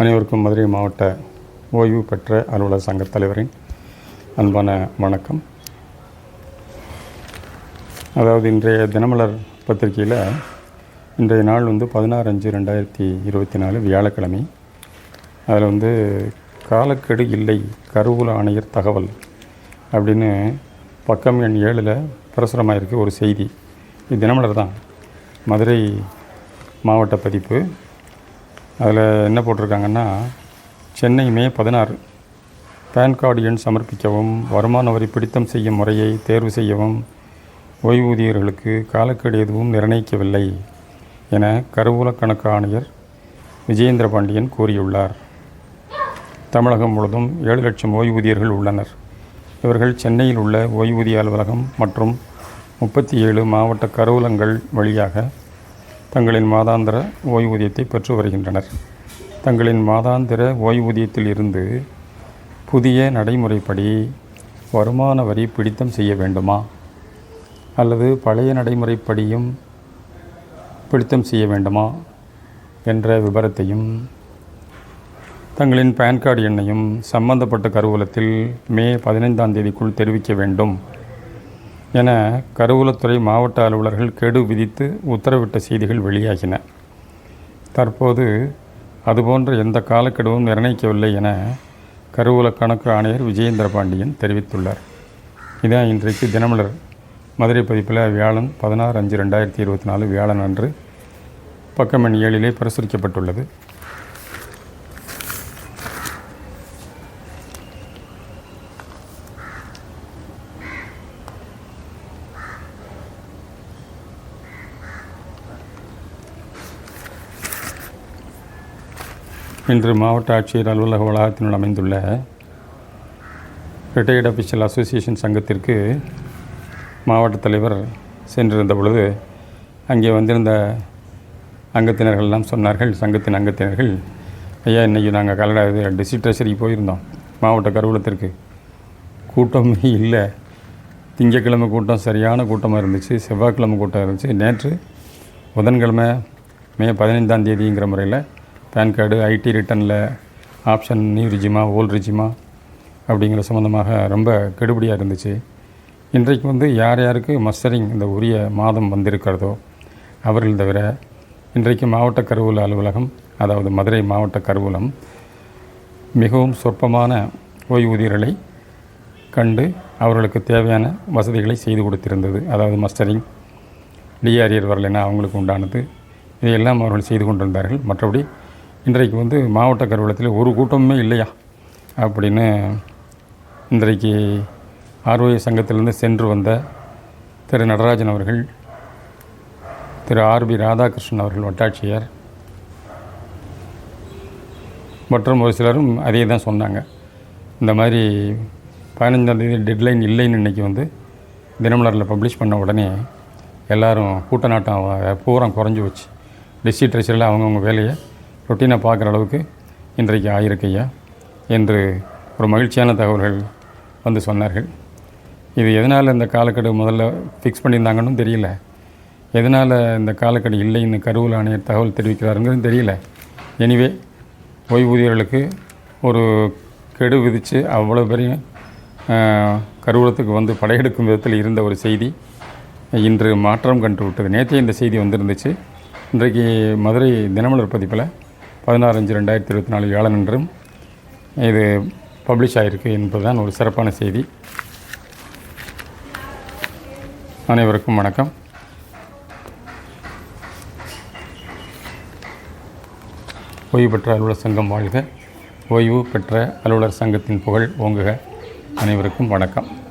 அனைவருக்கும் மதுரை மாவட்ட ஓய்வு பெற்ற அலுவலர் சங்க தலைவரின் அன்பான வணக்கம். அதாவது இன்றைய தினமலர் பத்திரிகையில் இன்றைய நாள் வந்து பதினாறு அஞ்சு ரெண்டாயிரத்தி இருபத்தி நாலு வியாழக்கிழமை. அதில் வந்து காலக்கெடு இல்லை கருவூல ஆணையர் தகவல் அப்படின்னு பக்கம் எண் ஏழில் பிரசுரமாக இருக்குது ஒரு செய்தி. இது தினமலர் தான். மதுரை மாவட்ட பதிப்பு. அதில் என்ன போட்டிருக்காங்கன்னா சென்னை மே பதினாறு. பேன் கார்டு எண் சமர்ப்பிக்கவும் வருமான வரி பிடித்தம் செய்யும் முறையை தேர்வு செய்யவும் ஓய்வூதியர்களுக்கு காலக்கெடு எதுவும் நிர்ணயிக்கவில்லை என கருவூல கணக்கு ஆணையர் விஜயேந்திர பாண்டியன் கூறியுள்ளார். தமிழகம் முழுவதும் ஏழு லட்சம் ஓய்வூதியர்கள் உள்ளனர். இவர்கள் சென்னையில் உள்ள ஓய்வூதிய அலுவலகம் மற்றும் முப்பத்தி ஏழு மாவட்ட கருவூலங்கள் வழியாக தங்களின் மாதாந்திர ஓய்வூதியத்தை பெற்று வருகின்றனர். தங்களின் மாதாந்திர ஓய்வூதியத்தில் இருந்து புதிய நடைமுறைப்படி வருமான வரி பிடித்தம் செய்ய வேண்டுமா? அல்லது பழைய நடைமுறைப்படியும் பிடித்தம் செய்ய வேண்டுமா? என்ற விபரத்தையும் தங்களின் பேன் கார்டு எண்ணையும் சம்பந்தப்பட்ட கருவூலத்தில் மே பதினைந்தாம் தேதிக்குள் தெரிவிக்க வேண்டும். என கருவூலத்துறை மாவட்ட அலுவலர்கள் கெடு விதித்து உத்தரவிட்ட செய்திகள் வெளியாகின. தற்போது அதுபோன்ற எந்த காலக்கெடுவும் நிர்ணயிக்கவில்லை என கருவூல கணக்கு ஆணையர் விஜயேந்திர பாண்டியன் தெரிவித்துள்ளார். இதான் இன்றைக்கு தினமலர். மதுரை பதிப்பில் வியாழன் பதினாறு அஞ்சு ரெண்டாயிரத்தி இருபத்தி நாலு வியாழன் அன்று பக்கம் எண் ஏழிலே பிரசுரிக்கப்பட்டுள்ளது. இன்று மாவட்ட ஆட்சியர் அலுவலக வளாகத்தினுள் அமைந்துள்ள ரிட்டையர்ட் அஃபிஷியல் அசோசியேஷன் சங்கத்திற்கு மாவட்ட தலைவர் சென்றிருந்த பொழுது அங்கே வந்திருந்த அங்கத்தினர்கள்லாம் சொன்னார்கள் சங்கத்தின் அங்கத்தினர்கள் ஐயா இன்றைக்கி நாங்கள் கல்லடா இது டிஸ்ட்ரிக்ட் ட்ரெஷரிக்கு போயிருந்தோம் மாவட்ட கருவூலத்திற்கு. கூட்டமே இல்லை. திங்கக்கிழமை கூட்டம் சரியான கூட்டமாக இருந்துச்சு செவ்வாய்க்கிழமை கூட்டம் இருந்துச்சு. நேற்று புதன்கிழமை மே பதினைந்தாம் தேதிங்கிற முறையில் பேன் கார்டு ஐடி ரிட்டனில் ஆப்ஷன் நியூ ரிஜிமா ஓல்ட் ரிஜிமா அப்படிங்கிற சம்மந்தமாக ரொம்ப கெடுபடியாக இருந்துச்சு. இன்றைக்கு வந்து யார் யாருக்கு மஸ்டரிங் இந்த உரிய மாதம் வந்திருக்கிறதோ அவர்கள் தவிர இன்றைக்கு மாவட்ட கருவூல அலுவலகம் அதாவது மதுரை மாவட்ட கருவூலம் மிகவும் சொற்பமான ஓய்வூதியர்களை கண்டு அவர்களுக்கு தேவையான வசதிகளை செய்து கொடுத்திருந்தது. அதாவது மஸ்டரிங் டிஆர்இயர் வரலைன்னா அவங்களுக்கு உண்டானது. இதையெல்லாம் அவர்கள் செய்து கொண்டிருந்தார்கள். மற்றபடி இன்றைக்கு வந்து மாவட்ட கருவூலத்தில் ஒரு கூட்டமுமே இல்லையா? அப்படின்னு இன்றைக்கு ஆர்ஓஏ சங்கத்திலிருந்து சென்று வந்த திரு நடராஜன் அவர்கள் திரு ஆர்பி ராதாகிருஷ்ணன் அவர்கள் வட்டாட்சியர் மற்றும் ஒரு சிலரும் அதே தான் சொன்னாங்க. இந்த மாதிரி பதினஞ்சாந்தேதி டெட்லைன் இல்லைன்னு இன்றைக்கி வந்து தினமலரில் பப்ளிஷ் பண்ண உடனே எல்லோரும் கூட்ட நாட்டம் பூரம் குறைஞ்சி வச்சு டிஸ்ட்ரிக்ட் ட்ரெஷரில் அவங்கவுங்க வேலையை ரொட்டீனாக பார்க்குற அளவுக்கு இன்றைக்கு ஆயிருக்கையா என்று ஒரு மகிழ்ச்சியான தகவல்கள் வந்து சொன்னார்கள். இது எதனால் இந்த காலக்கெடு முதல்ல ஃபிக்ஸ் பண்ணியிருந்தாங்கன்னு தெரியல. எதனால் இந்த காலக்கெடு இல்லைன்னு கருவூல் ஆணையர் தகவல் தெரிவிக்கிறாருங்கிறது தெரியல. எனிவே ஓய்வூதியர்களுக்கு ஒரு கெடு விதித்து அவ்வளோ பெரிய கருவூலத்துக்கு வந்து படையெடுக்கும் விதத்தில் இருந்த ஒரு செய்தி இன்று மாற்றம் கண்டு விட்டது. நேற்றே இந்த செய்தி வந்திருந்துச்சு. இன்றைக்கு மதுரை தினமலர் பதிப்பில் பதினாறு அஞ்சு ரெண்டாயிரத்தி இருபத்தி நாலு வியாழன் என்றும் இது பப்ளிஷ் ஆகிருக்கு என்பதுதான் ஒரு சிறப்பான செய்தி. அனைவருக்கும் வணக்கம். ஓய்வு பெற்ற அலுவலர் சங்கம் வாழ்க. ஓய்வு பெற்ற அலுவலர் சங்கத்தின் புகழ் ஓங்குக. அனைவருக்கும் வணக்கம்.